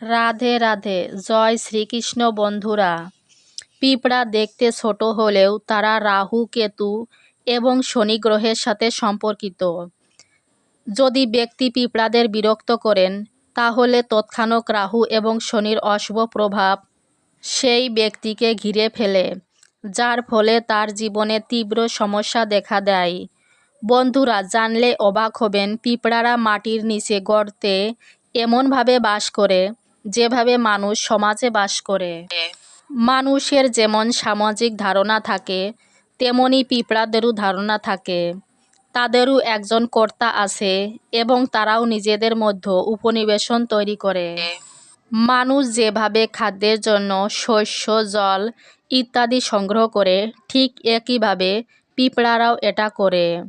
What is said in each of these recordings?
রাধে রাধে, জয় শ্রীকৃষ্ণ বন্ধুরা। পিঁপড়া দেখতে ছোট হলেও তারা রাহু, কেতু এবং শনি গ্রহের সাথে সম্পর্কিত। যদি ব্যক্তি পিঁপড়াদের বিরক্ত করেন, তাহলে তৎক্ষণাৎ রাহু এবং শনির অশুভ প্রভাব সেই ব্যক্তিকে ঘিরে ফেলে, যার ফলে তার জীবনে তীব্র সমস্যা দেখা দেয়। বন্ধুরা, জানলে অবাক হবেন, পিঁপড়ারা মাটির নিচে গর্তে এমনভাবে বাস করে। যেভাবে মানুষ সমাজে বাস করে। মানুষের যেমন সামাজিক ধারণা থাকে, তেমনি পিঁপড়াদেরও ধারণা থাকে। তাদেরও একজন কর্তা আছে এবং তারাও নিজেদের মধ্যে উপনিবেশন তৈরি করে। মানুষ যেভাবে খাদ্যের জন্য শস্য, জল ইত্যাদি সংগ্রহ করে, ঠিক একইভাবে পিঁপড়ারাও এটা করে।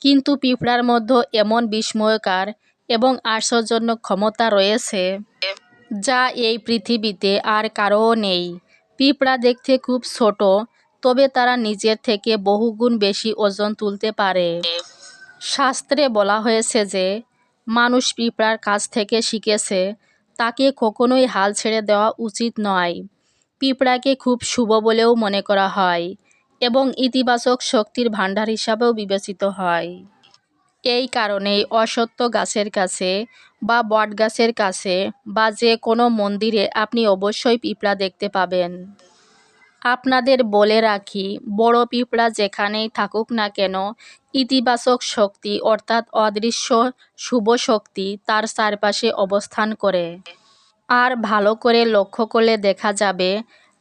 কিন্তু পিঁপড়ার মধ্যে এমন বিস্ময়কার এবং আশ্চর্যজনক ক্ষমতা রয়েছে। যা এই পৃথিবীতে আর কারও নেই। পিঁপড়া দেখতে খুব ছোট, তবে তারা নিজের থেকে বহুগুণ বেশি ওজন তুলতে পারে। শাস্ত্রে বলা হয়েছে যে, মানুষ পিঁপড়ার কাছ থেকে শিখেছে, তাকে কখনোই হাল ছেড়ে দেওয়া উচিত নয়। পিঁপড়াকে খুব শুভ বলেও মনে করা হয় এবং ইতিবাচক শক্তির ভাণ্ডার হিসাবেও বিবেচিত হয়। এই কারণেই অসত্য গাছের কাছে বা বট গাছের কাছে বা যে কোনো মন্দিরে আপনি অবশ্যই পিঁপড়া দেখতে পাবেন। আপনাদের বলে রাখি, বড় পিঁপড়া যেখানেই থাকুক না কেন, ইতিবাচক শক্তি অর্থাৎ অদৃশ্য শুভ শক্তি তার চারপাশে অবস্থান করে। আর ভালো করে লক্ষ্য করলে দেখা যাবে,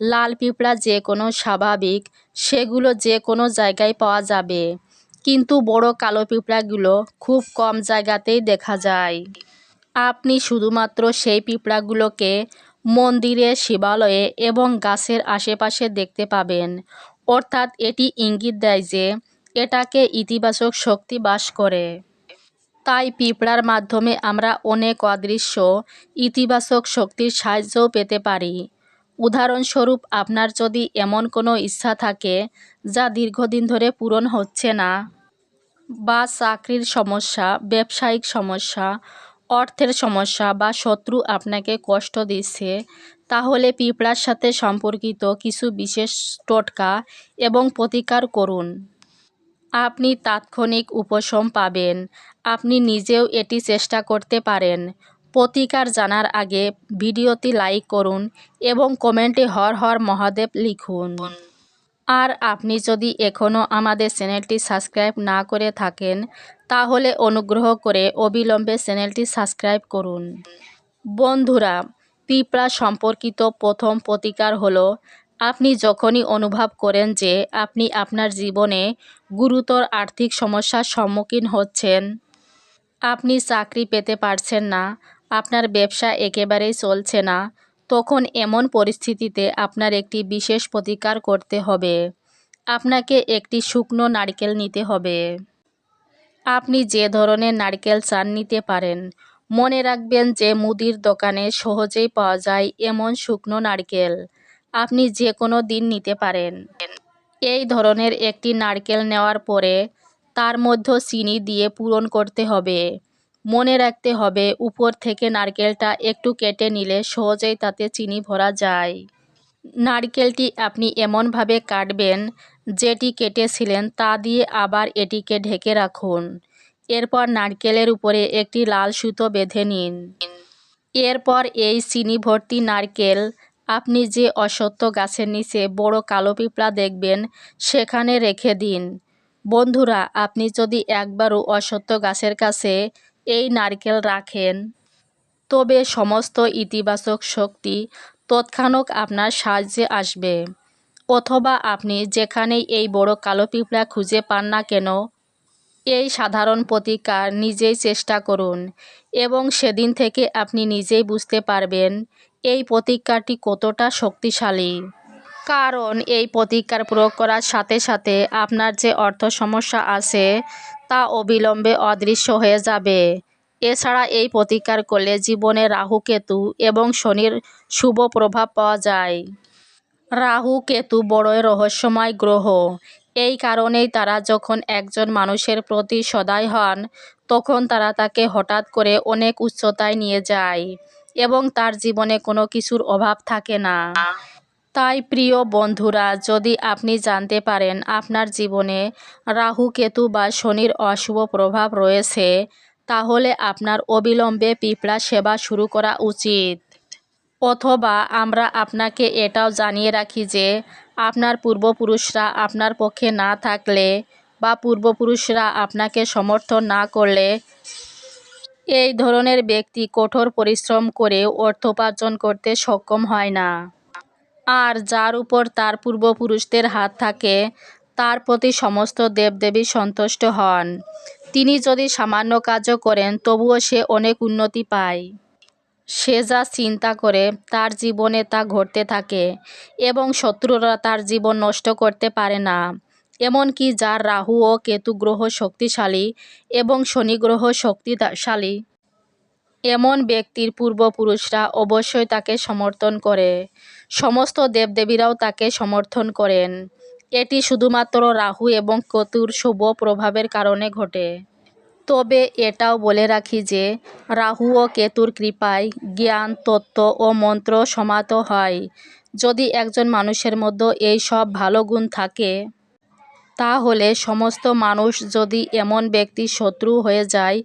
লাল পিঁপড়া যে কোনো স্বাভাবিক, সেগুলো যে কোনো জায়গায় পাওয়া যাবে। কিন্তু বড় কালো পিঁপড়াগুলো খুব কম জায়গাতেই দেখা যায়। আপনি শুধুমাত্র সেই পিঁপড়াগুলোকে মন্দিরে, শিবালয়ে এবং গাছের আশেপাশে দেখতে পাবেন। অর্থাৎ এটি ইঙ্গিত দেয় যে এটাকে ইতিবাচক শক্তি বাস করে। তাই পিঁপড়ার মাধ্যমে আমরা অনেক অদৃশ্য, ইতিবাচক শক্তির সাহায্যও পেতে পারি। উদাহরণস্বরূপ, আপনার যদি এমন কোনো ইচ্ছা থাকে যা দীর্ঘদিন ধরে পূরণ হচ্ছে না বা চাকরির সমস্যা, ব্যবসায়িক সমস্যা, অর্থের সমস্যা বা শত্রু আপনাকে কষ্ট দিচ্ছে, তাহলে পিঁপড়ার সাথে সম্পর্কিত কিছু বিশেষ টোটকা এবং প্রতিকার করুন। আপনি তাৎক্ষণিক উপশম পাবেন। আপনি নিজেও এটি চেষ্টা করতে পারেন। প্রতিকার জানার আগে ভিডিওটি লাইক করুন এবং কমেন্টে হর হর মহাদেব লিখুন। আর আপনি যদি এখনও আমাদের চ্যানেলটি সাবস্ক্রাইব না করে থাকেন, তাহলে অনুগ্রহ করে অবিলম্বে চ্যানেলটি সাবস্ক্রাইব করুন। বন্ধুরা, পিঁপড়া সম্পর্কিত প্রথম প্রতিকার হলো, আপনি যখনই অনুভব করেন যে আপনি আপনার জীবনে গুরুতর আর্থিক সমস্যার সম্মুখীন হচ্ছেন, আপনি চাকরি পেতে পারছেন না আপনার ব্যবসা একেবারেই চলছে না। তখন এমন পরিস্থিতিতে আপনার একটি বিশেষ প্রতিকার করতে হবে। আপনাকে একটি শুকনো নারকেল নিতে হবে। আপনি যে ধরনের নারকেল চান নিতে পারেন। মনে রাখবেন যে মুদির দোকানে সহজেই পাওয়া যায় এমন শুকনো নারকেল। আপনি যে কোনো দিন নিতে পারেন। এই ধরনের একটি নারকেল নেওয়ার পরে তার মধ্যে চিনি দিয়ে পূরণ করতে হবে। মনে রাখতে হবে, উপর থেকে নারকেলটা একটু কেটে নিলে সহজেই তাতে চিনি ভরা যায়। নারকেলটি আপনি এমনভাবে কাটবেন, যেটি কেটেছিলেন তা দিয়ে আবার এটিকে ঢেকে রাখুন। এরপর নারকেলের উপরে একটি লাল সুতো বেঁধে নিন। এরপর এই চিনি ভর্তি নারকেল আপনি যে অসত্য গাছের নিচে বড় কালো পিঁপড়া দেখবেন, সেখানে রেখে দিন। বন্ধুরা, আপনি যদি একবারও অসত্য গাছের কাছে এই নারকেল রাখেন। তবে সমস্ত ইতিবাচক শক্তি তৎক্ষণাৎ আপনার সাহায্যে আসবে। অথবা আপনি যেখানেই এই বড় কালো পিঁপড়া খুঁজে পান না কেন, এই সাধারণ প্রতিকার নিজেই চেষ্টা করুন এবং সেদিন থেকে আপনি নিজেই বুঝতে পারবেন এই প্রতিকারটি কতটা শক্তিশালী। কারণ এই প্রতিকার প্রয়োগ করার সাথে সাথে আপনার যে অর্থ সমস্যা আছে তা অবিলম্বে অদৃশ্য হয়ে যাবে। এছাড়া এই প্রতিকার করলে জীবনে রাহু কেতু এবং শনির শুভ প্রভাব পাওয়া যায়। রাহু কেতু বড়ই রহস্যময় গ্রহ। এই কারণেই তারা যখন একজন মানুষের প্রতি সদয় হন, তখন তারা তাকে হঠাৎ করে অনেক উচ্চতায় নিয়ে যায় এবং তার জীবনে কোনো কিছুর অভাব থাকে না। তাই প্রিয় বন্ধুরা, যদি আপনি জানতে পারেন আপনার জীবনে রাহু, কেতু বা শনির অশুভ প্রভাব রয়েছে, তাহলে আপনার অবিলম্বে পিঁপড়া সেবা শুরু করা উচিত। অথবা আমরা আপনাকে এটাও জানিয়ে রাখি যে, আপনার পূর্বপুরুষরা আপনার পক্ষে না থাকলে বা পূর্বপুরুষরা আপনাকে সমর্থন না করলে, এই ধরনের ব্যক্তি কঠোর পরিশ্রম করে অর্থোপার্জন করতে সক্ষম হয় না। আর যার উপর তার পূর্বপুরুষদের হাত থাকে, তার প্রতি সমস্ত দেবদেবী সন্তুষ্ট হন। তিনি যদি সামান্য কাজও করেন, তবুও সে অনেক উন্নতি পায়। সে যা চিন্তা করে, তার জীবনে তা ঘটতে থাকে এবং শত্রুরা তার জীবন নষ্ট করতে পারে না। এমনকি যার রাহু ও কেতু গ্রহ শক্তিশালী এবং শনি গ্রহ শক্তিশালী এমন ব্যক্তির পূর্বপুরুষরা অবশ্যই তাকে সমর্থন করে। সমস্ত দেবদেবীরাও তাকে সমর্থন করেন। এটি শুধুমাত্র রাহু এবং কতুর শুভ প্রভাবের কারণে ঘটে। তবে এটাও বলে রাখি যে, রাহু ও কেতুর কৃপায় জ্ঞান, তত্ত্ব ও মন্ত্র সমাত হয়। যদি একজন মানুষের মধ্যে এই সব ভালো গুণ থাকে তাহলে সমস্ত মানুষ যদি এমন ব্যক্তি শত্রু হয়ে যায়,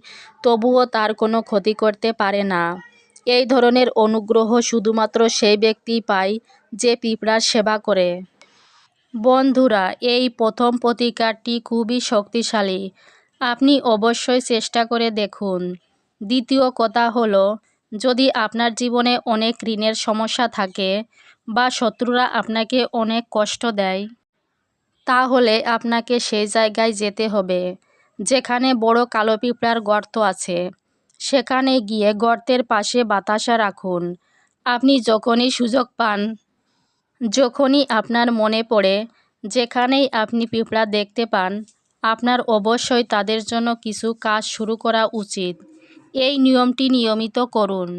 তবুও তার কোনো ক্ষতি করতে পারে না। এই ধরনের অনুগ্রহ শুধুমাত্র সেই ব্যক্তি পায় যে পিঁপড়ার সেবা করে। বন্ধুরা, এই প্রথম প্রতিকারটি খুবই শক্তিশালী। আপনি অবশ্যই চেষ্টা করে দেখুন। দ্বিতীয় কথা হলো, যদি আপনার জীবনে অনেক ঋণের সমস্যা থাকে বা শত্রুরা আপনাকে অনেক কষ্ট দেয় তাহলে আপনাকে সেই জায়গায় যেতে হবে, যেখানে বড় কালো পিঁপড়ার গর্ত আছে। সেখানে গিয়ে গর্তের পাশে বাতাসা রাখুন। আপনি যখনই সুযোগ পান, যখনই আপনার মনে পড়ে, যেখানেই আপনি পিঁপড়া দেখতে পান, আপনার অবশ্যই তাদের জন্য কিছু কাজ শুরু করা উচিত। এই নিয়মটি নিয়মিত করুন।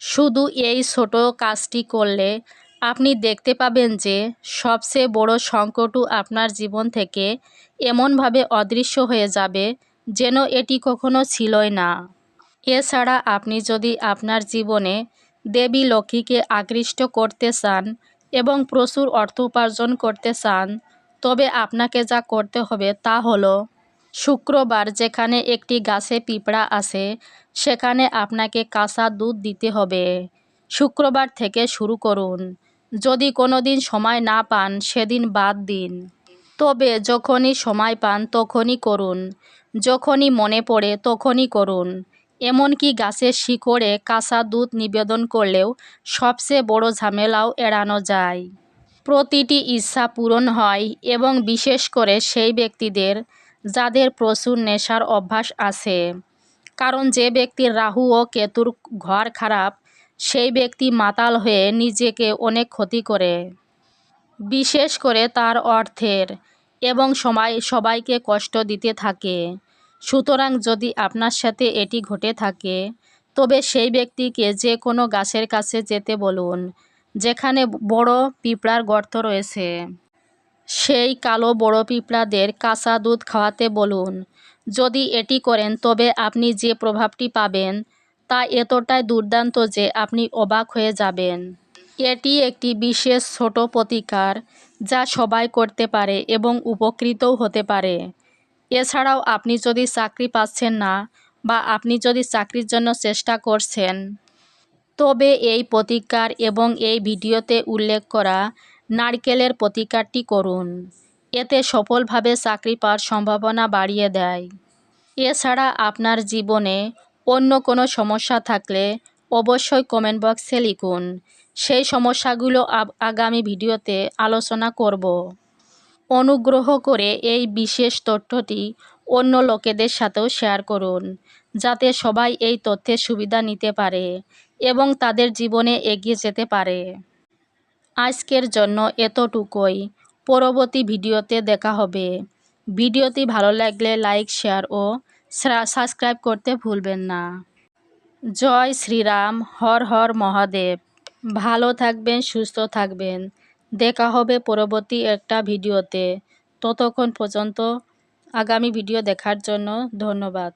শুধু এই ছোট কাজটি করলে আপনি দেখতে পাবেন যে সবচেয়ে বড় সংকটও আপনার জীবন থেকে এমনভাবে অদৃশ্য হয়ে যাবে যেন এটি কখনো ছিলই না। এছাড়া আপনি যদি আপনার জীবনে দেবী লক্ষ্মীকে আকৃষ্ট করতে চান এবং প্রচুর অর্থ উপার্জন করতে চান, তবে আপনাকে যা করতে হবে তা হলো শুক্রবার যেখানে একটি গাছে পিঁপড়া আছে, সেখানে আপনাকে কাঁচা দুধ দিতে হবে। শুক্রবার থেকে শুরু করুন। যদি কোনো দিন সময় না পান, সেদিন বাদ দিন। তবে যখনই সময় পান, তখনই করুন। যখনই মনে পড়ে, তখনই করুন। এমনকি গাছের শিকড়ে কাঁচা দুধ নিবেদন করলেও সবচেয়ে বড় ঝামেলাও এড়ানো যায়। প্রতিটি ইচ্ছা পূরণ হয় এবং বিশেষ করে সেই ব্যক্তিদের যাদের প্রচুর নেশার অভ্যাস আছে। কারণ যে ব্যক্তির রাহু ও কেতুর ঘর খারাপ সেই ব্যক্তি মাতাল হয়ে নিজেকে অনেক ক্ষতি করে, বিশেষ করে তার অর্থের এবং সময় সবাইকে কষ্ট দিতে থাকে। সুতরাং যদি আপনার সাথে এটি ঘটে থাকে, তবে সেই ব্যক্তিকে যে কোনো গাছের কাছে যেতে বলুন, যেখানে বড় পিঁপড়ার গর্ত রয়েছে। সেই কালো বড় পিঁপড়াদের কাঁচা দুধ খাওয়াতে বলুন। যদি এটি করেন, তবে আপনি যে প্রভাবটি পাবেন তা এতটাই দুর্দান্ত যে আপনি অবাক হয়ে যাবেন। এটি একটি বিশেষ ছোট প্রতিকার যা সবাই করতে পারে এবং উপকৃতও হতে পারে। এছাড়াও আপনি যদি চাকরি পাচ্ছেন না বা আপনি যদি চাকরির জন্য চেষ্টা করছেন, তবে এই প্রতিকার এবং এই ভিডিওতে উল্লেখ করা নারকেলের প্রতিকারটি করুন। এতে সফলভাবে চাকরি পাওয়ার সম্ভাবনা বাড়িয়ে দেয়। এছাড়া আপনার জীবনে অন্য কোনো সমস্যা থাকলে অবশ্যই কমেন্ট বক্সে লিখুন। সেই সমস্যাগুলো আগামী ভিডিওতে আলোচনা করব। অনুগ্রহ করে এই বিশেষ তথ্যটি অন্য লোকেদের সাথেও শেয়ার করুন, যাতে সবাই এই তথ্যের সুবিধা নিতে পারে এবং তাদের জীবনে এগিয়ে যেতে পারে। আজকের জন্য এতটুকুই। পরবর্তী ভিডিওতে দেখা হবে। ভিডিওটি ভালো লাগলে লাইক, শেয়ার ও সাবস্ক্রাইব করতে ভুলবেন না। জয় শ্রীরাম, হর হর মহাদেব। ভালো থাকবেন, সুস্থ থাকবেন। দেখা হবে পরবর্তী একটা ভিডিওতে। ততক্ষণ পর্যন্ত আগামী ভিডিও দেখার জন্য ধন্যবাদ।